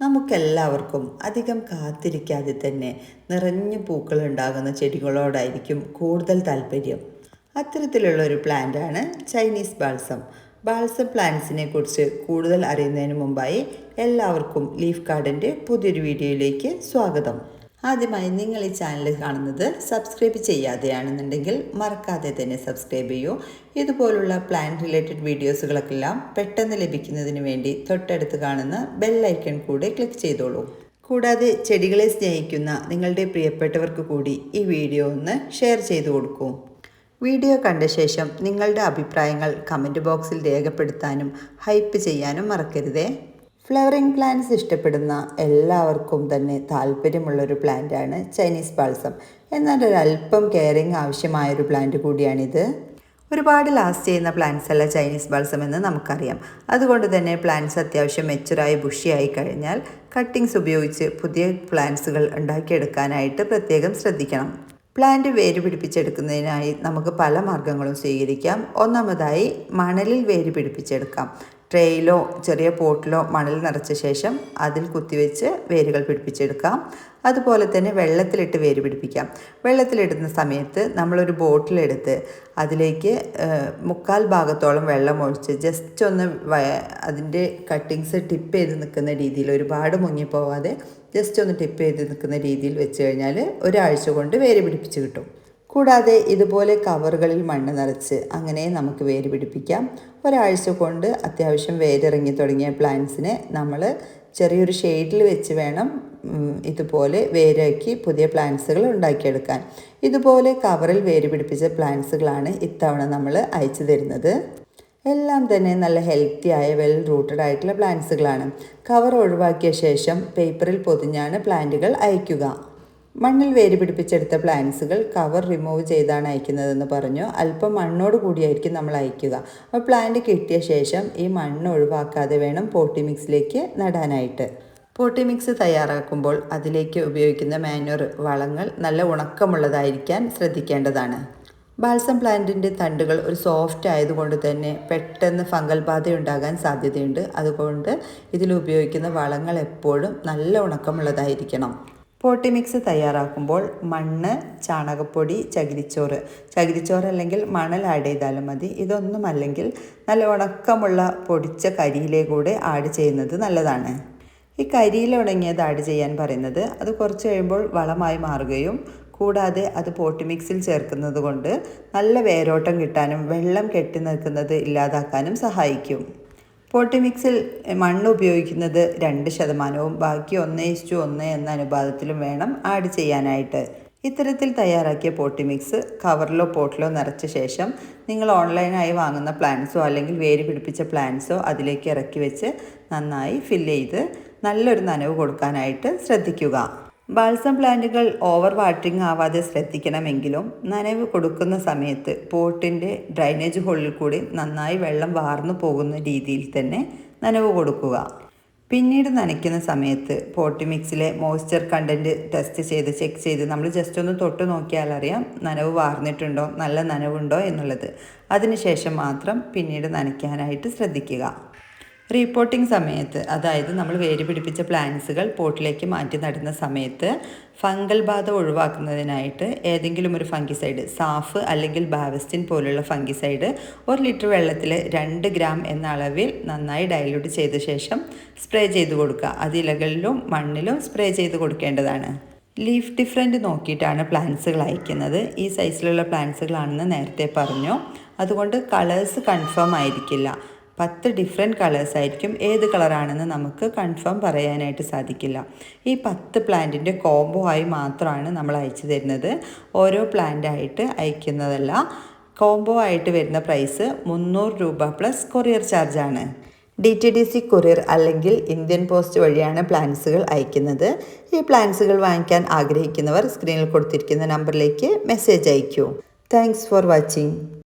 നമുക്കെല്ലാവർക്കും അധികം കാത്തിരിക്കാതെ തന്നെ നിറഞ്ഞു പൂക്കൾ ഉണ്ടാകുന്ന ചെടികളോടായിരിക്കും കൂടുതൽ താല്പര്യം. അത്തരത്തിലുള്ള ഒരു പ്ലാന്റാണ് ചൈനീസ് ബാൾസം. ബാൾസം പ്ലാന്റ്സിനെ കുറിച്ച് കൂടുതൽ അറിയുന്നതിന് മുമ്പായി എല്ലാവർക്കും ലീഫ് ഗാർഡന്റെ പുതിയൊരു വീഡിയോയിലേക്ക് സ്വാഗതം. ആദ്യമായി നിങ്ങൾ ഈ ചാനൽ കാണുന്നത് സബ്സ്ക്രൈബ് ചെയ്യാതെയാണെന്നുണ്ടെങ്കിൽ മറക്കാതെ തന്നെ സബ്സ്ക്രൈബ് ചെയ്യൂ. ഇതുപോലുള്ള പ്ലാൻ റിലേറ്റഡ് വീഡിയോസുകളൊക്കെല്ലാം പെട്ടെന്ന് ലഭിക്കുന്നതിന് വേണ്ടി തൊട്ടടുത്ത് കാണുന്ന ബെല്ലൈക്കൺ കൂടെ ക്ലിക്ക് ചെയ്തോളൂ. കൂടാതെ ചെടികളെ സ്നേഹിക്കുന്ന നിങ്ങളുടെ പ്രിയപ്പെട്ടവർക്ക് കൂടി ഈ വീഡിയോ ഒന്ന് ഷെയർ ചെയ്തു കൊടുക്കൂ. വീഡിയോ കണ്ട ശേഷം നിങ്ങളുടെ അഭിപ്രായങ്ങൾ കമന്റ് ബോക്സിൽ രേഖപ്പെടുത്താനും ഹൈപ്പ് ചെയ്യാനും മറക്കരുതേ. ഫ്ലവറിംഗ് പ്ലാന്റ്സ് ഇഷ്ടപ്പെടുന്ന എല്ലാവർക്കും തന്നെ താല്പര്യമുള്ളൊരു പ്ലാന്റാണ് ചൈനീസ് ബാൾസം എന്നാൽ ഒരല്പം കെയറിങ് ആവശ്യമായൊരു പ്ലാന്റ് കൂടിയാണിത്. ഒരുപാട് ലാസ്റ്റ് ചെയ്യുന്ന പ്ലാന്റ്സ് അല്ല ചൈനീസ് ബാൾസം എന്ന് നമുക്കറിയാം. അതുകൊണ്ട് തന്നെ പ്ലാന്റ്സ് അത്യാവശ്യം മെച്ചുറായി ബുഷിയായി കഴിഞ്ഞാൽ കട്ടിങ്സ് ഉപയോഗിച്ച് പുതിയ പ്ലാന്റ്സുകൾ ഉണ്ടാക്കിയെടുക്കാനായിട്ട് പ്രത്യേകം ശ്രദ്ധിക്കണം. പ്ലാന്റ് വേര് പിടിപ്പിച്ചെടുക്കുന്നതിനായി നമുക്ക് പല മാർഗങ്ങളും സ്വീകരിക്കാം. ഒന്നാമതായി മണലിൽ വേര് പിടിപ്പിച്ചെടുക്കാം ട്രേയിലോ ചെറിയ പോട്ടിലോ മണൽ നിറച്ച ശേഷം അതിൽ കുത്തിവെച്ച് വേരുകൾ പിടിപ്പിച്ചെടുക്കാം. അതുപോലെ തന്നെ വെള്ളത്തിലിട്ട് വേര് പിടിപ്പിക്കാം. വെള്ളത്തിലിടുന്ന സമയത്ത് നമ്മളൊരു ബോട്ടിലെടുത്ത് അതിലേക്ക് മുക്കാൽ ഭാഗത്തോളം വെള്ളം ഒഴിച്ച് ജസ്റ്റ് ഒന്ന് അതിന്റെ കട്ടിങ്സ് ടിപ്പ് ചെയ്ത് നിൽക്കുന്ന രീതിയിൽ ഒരുപാട് മുങ്ങിപ്പോവാതെ ജസ്റ്റ് ഒന്ന് ടിപ്പ് ചെയ്ത് നിൽക്കുന്ന രീതിയിൽ വെച്ച് കഴിഞ്ഞാൽ ഒരാഴ്ച കൊണ്ട് വേര് പിടിപ്പിച്ച് കിട്ടും. കൂടാതെ ഇതുപോലെ കവറുകളിൽ മണ്ണ് നിറച്ച് അങ്ങനെ നമുക്ക് വേര് പിടിപ്പിക്കാം. ഒരാഴ്ച കൊണ്ട് അത്യാവശ്യം വേരിറങ്ങി തുടങ്ങിയ പ്ലാന്റ്സിനെ നമ്മൾ ചെറിയൊരു ഷെയ്ഡിൽ വെച്ച് വേണം ഇതുപോലെ വേരാക്കി പുതിയ പ്ലാന്റ്സുകൾ ഉണ്ടാക്കിയെടുക്കാൻ. ഇതുപോലെ കവറിൽ വേര് പിടിപ്പിച്ച പ്ലാന്റ്സുകളാണ് ഇത്തവണ നമ്മൾ അയച്ചു തരുന്നത്. എല്ലാം തന്നെ നല്ല ഹെൽത്തി ആയ വെൽ റൂട്ടഡ് ആയിട്ടുള്ള പ്ലാന്റ്സുകളാണ്. കവർ ഒഴിവാക്കിയ ശേഷം പേപ്പറിൽ പൊതിഞ്ഞാണ് പ്ലാന്റുകൾ അയക്കുക. മണ്ണിൽ വേര് പിടിപ്പിച്ചെടുത്ത പ്ലാന്റ്സുകൾ കവർ റിമൂവ് ചെയ്താണ് അയക്കുന്നതെന്ന് പറഞ്ഞു. അല്പം മണ്ണോട് കൂടിയായിരിക്കും നമ്മൾ അയക്കുക. അപ്പോൾ പ്ലാന്റ് കിട്ടിയ ശേഷം ഈ മണ്ണ് ഒഴിവാക്കാതെ വേണം പോട്ടി മിക്സിലേക്ക് നടാനായിട്ട്. പോട്ടി മിക്സ് തയ്യാറാക്കുമ്പോൾ അതിലേക്ക് ഉപയോഗിക്കുന്ന മാനുവർ വളങ്ങൾ നല്ല ഉണക്കമുള്ളതായിരിക്കാൻ ശ്രദ്ധിക്കേണ്ടതാണ്. ബാൽസം പ്ലാന്റിന്റെ തണ്ടുകൾ ഒരു സോഫ്റ്റ് ആയതുകൊണ്ട് തന്നെ പെട്ടെന്ന് ഫംഗൽ ബാധ ഉണ്ടാകാൻ സാധ്യതയുണ്ട്. അതുകൊണ്ട് ഇതിൽ ഉപയോഗിക്കുന്ന വളങ്ങൾ എപ്പോഴും നല്ല ഉണക്കമുള്ളതായിരിക്കണം. പോട്ടി മിക്സ് തയ്യാറാക്കുമ്പോൾ മണ്ണ് ചാണകപ്പൊടി ചകിരിച്ചോറ്. ചകിരിച്ചോറ് അല്ലെങ്കിൽ മണൽ ആഡ് ചെയ്താലും മതി. ഇതൊന്നും അല്ലെങ്കിൽ നല്ല ഉണക്കമുള്ള പൊടിച്ച കരിയിലെ കൂടെ ആഡ് ചെയ്യുന്നത് നല്ലതാണ്. ഈ കരിയിൽ ഉണങ്ങിയത് ആഡ് ചെയ്യാൻ പറയുന്നത് അത് കുറച്ച് കഴിയുമ്പോൾ വളമായി മാറുകയും കൂടാതെ അത് പോട്ടി മിക്സിൽ ചേർക്കുന്നത് കൊണ്ട് നല്ല വേരോട്ടം കിട്ടാനും വെള്ളം കെട്ടി നിൽക്കുന്നത് ഇല്ലാതാക്കാനും സഹായിക്കും. പോട്ടി മിക്സിൽ മണ്ണ് ഉപയോഗിക്കുന്നത് രണ്ട് ശതമാനവും ബാക്കി ഒന്ന് ഇഷ്ടു ഒന്ന് എന്ന അനുപാതത്തിലും വേണം ആഡ് ചെയ്യാനായിട്ട്. ഇത്തരത്തിൽ തയ്യാറാക്കിയ പോട്ടി മിക്സ് കവറിലോ പോട്ടിലോ നിറച്ച ശേഷം നിങ്ങൾ ഓൺലൈനായി വാങ്ങുന്ന പ്ലാന്റ്സോ അല്ലെങ്കിൽ വേര് പിടിപ്പിച്ച പ്ലാന്റ്സോ അതിലേക്ക് ഇറക്കി വെച്ച് നന്നായി ഫില്ല് ചെയ്ത് നല്ലൊരു നനവ് കൊടുക്കാനായിട്ട് ശ്രദ്ധിക്കുക. ബാൾസം പ്ലാന്റുകൾ ഓവർ വാട്ടറിങ് ആവാതെ ശ്രദ്ധിക്കണമെങ്കിലും നനവ് കൊടുക്കുന്ന സമയത്ത് പോട്ടിന്റെ ഡ്രൈനേജ് ഹോളിൽ കൂടി നന്നായി വെള്ളം വാർന്നു പോകുന്ന രീതിയിൽ തന്നെ നനവ് കൊടുക്കുക. പിന്നീട് നനയ്ക്കുന്ന സമയത്ത് പോട്ടി മിക്സിലെ മോയ്സ്ചർ കണ്ടന്റ് ടെസ്റ്റ് ചെയ്ത് ചെക്ക് ചെയ്ത് നമ്മൾ ജസ്റ്റ് ഒന്ന് തൊട്ട് നോക്കിയാൽ അറിയാം നനവ് വാർന്നിട്ടുണ്ടോ നല്ല നനവുണ്ടോ എന്നുള്ളത്. അതിനുശേഷം മാത്രം പിന്നീട് നനയ്ക്കാനായിട്ട് ശ്രദ്ധിക്കുക. റീപോട്ടിംഗ് സമയത്ത് അതായത് നമ്മൾ വേര് പിടിപ്പിച്ച പ്ലാന്റ്സുകൾ പോട്ടിലേക്ക് മാറ്റി നടുന്ന സമയത്ത് ഫംഗൽ ബാധ ഒഴിവാക്കുന്നതിനായിട്ട് ഏതെങ്കിലും ഒരു ഫംഗിസൈഡ് സാഫ് അല്ലെങ്കിൽ ബാവസ്റ്റിൻ പോലുള്ള ഫംഗിസൈഡ് ഒരു ലിറ്റർ വെള്ളത്തിൽ രണ്ട് ഗ്രാം എന്ന അളവിൽ നന്നായി ഡയലൂട്ട് ചെയ്ത ശേഷം സ്പ്രേ ചെയ്ത് കൊടുക്കുക. അത് ഇലകളിലും മണ്ണിലും സ്പ്രേ ചെയ്ത് കൊടുക്കേണ്ടതാണ്. ലീഫ് ഡിഫറെന്റ് നോക്കിയിട്ടാണ് പ്ലാന്റ്സുകൾ അയക്കുന്നത്. ഈ സൈസിലുള്ള പ്ലാന്റ്സുകളാണെന്ന് നേരത്തെ പറഞ്ഞു. അതുകൊണ്ട് കളേഴ്സ് കൺഫേം ആയിരിക്കില്ല. പത്ത് ഡിഫറെന്റ് കളേഴ്സ് ആയിരിക്കും ഏത് കളറാണെന്ന് നമുക്ക് കൺഫേം പറയാനായിട്ട് സാധിക്കില്ല. ഈ പത്ത് പ്ലാന്റിന്റെ കോംബോ ആയി മാത്രമാണ് നമ്മൾ അയച്ചു തരുന്നത്. ഓരോ പ്ലാന്റായിട്ട് അയക്കുന്നതല്ല. കോംബോ ആയിട്ട് വരുന്ന പ്രൈസ് മുന്നൂറ് രൂപ plus courier ചാർജാണ് D T D C courier അല്ലെങ്കിൽ ഇന്ത്യൻ പോസ്റ്റ് വഴിയാണ് പ്ലാൻസുകൾ അയക്കുന്നത്. ഈ പ്ലാൻസുകൾ വാങ്ങിക്കാൻ ആഗ്രഹിക്കുന്നവർ സ്ക്രീനിൽ കൊടുത്തിരിക്കുന്ന നമ്പറിലേക്ക് മെസ്സേജ് അയക്കൂ. Thanks for watching